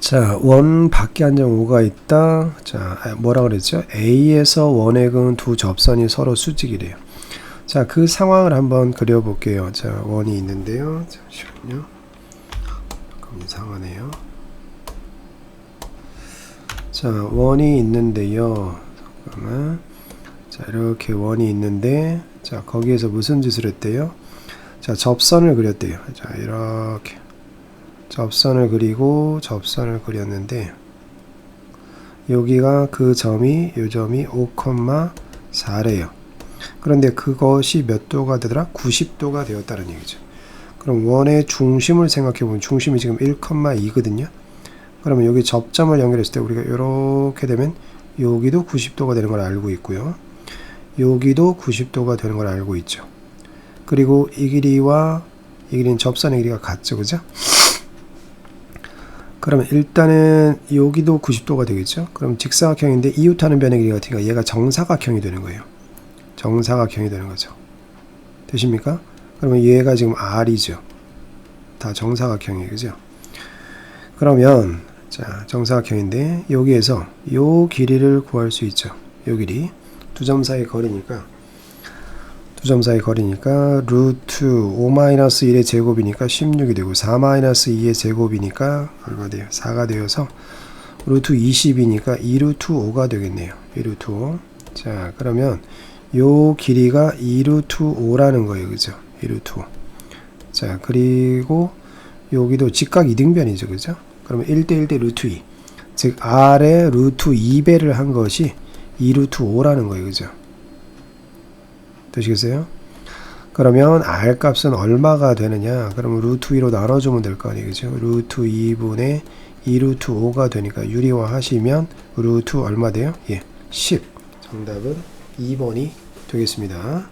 자, 원 밖에 한점 5가 있다. 자, 아, 뭐라 그랬죠? A에서 원액은 두 접선이 서로 수직이래요. 자, 그 상황을 한번 그려볼게요. 자, 원이 있는데요. 잠시만요. 조금 이상하네요. 자, 원이 있는데요. 잠깐만. 자, 이렇게 원이 있는데, 자, 거기에서 무슨 짓을 했대요? 자, 접선을 그렸대요. 자, 이렇게. 접선을 그리고 접선을 그렸는데 여기가 그 점이 요 점이 5,4래요. 그런데 그것이 몇 도가 되더라? 90도가 되었다는 얘기죠. 그럼 원의 중심을 생각해 보면 중심이 지금 1,2거든요. 그러면 여기 접점을 연결했을 때 우리가 이렇게 되면 여기도 90도가 되는 걸 알고 있고요. 여기도 90도가 되는 걸 알고 있죠. 그리고 이 길이와 이 길이는 접선의 길이가 같죠. 그죠? 그러면 일단은 여기도 90도가 되겠죠. 그럼 직사각형인데 이웃하는 변의 길이가 같으니까 얘가 정사각형이 되는 거예요. 정사각형이 되는 거죠. 되십니까? 그러면 얘가 지금 R이죠. 다 정사각형이에요. 그죠? 그러면 자, 정사각형인데 여기에서 요 길이를 구할 수 있죠. 요 길이 두 점 사이 거리니까 두 점 사이 거리니까 루트 5-1의 제곱이니까 16이 되고 4-2의 제곱이니까 얼마 돼요? 4가 되어서 루트 20이니까 2루트 5가 되겠네요. 2루트 5. 자, 그러면 요 길이가 2루트 5라는 거예요. 그죠? 2루트 5. 자, 그리고 여기도 직각 이등변이죠. 그죠? 그러면 1대1 대 루트 2. 즉, R의 루트 2배를 한 것이 2루트 5라는 거예요. 그죠? 되시겠어요? 그러면 R 값은 얼마가 되느냐? 그러면 루트 2로 나눠주면 될 거 아니에요. 그죠? 루트 2분의 2루트 5가 되니까 유리화 하시면 루트 얼마 돼요? 예, 10. 정답은 2번이 되겠습니다.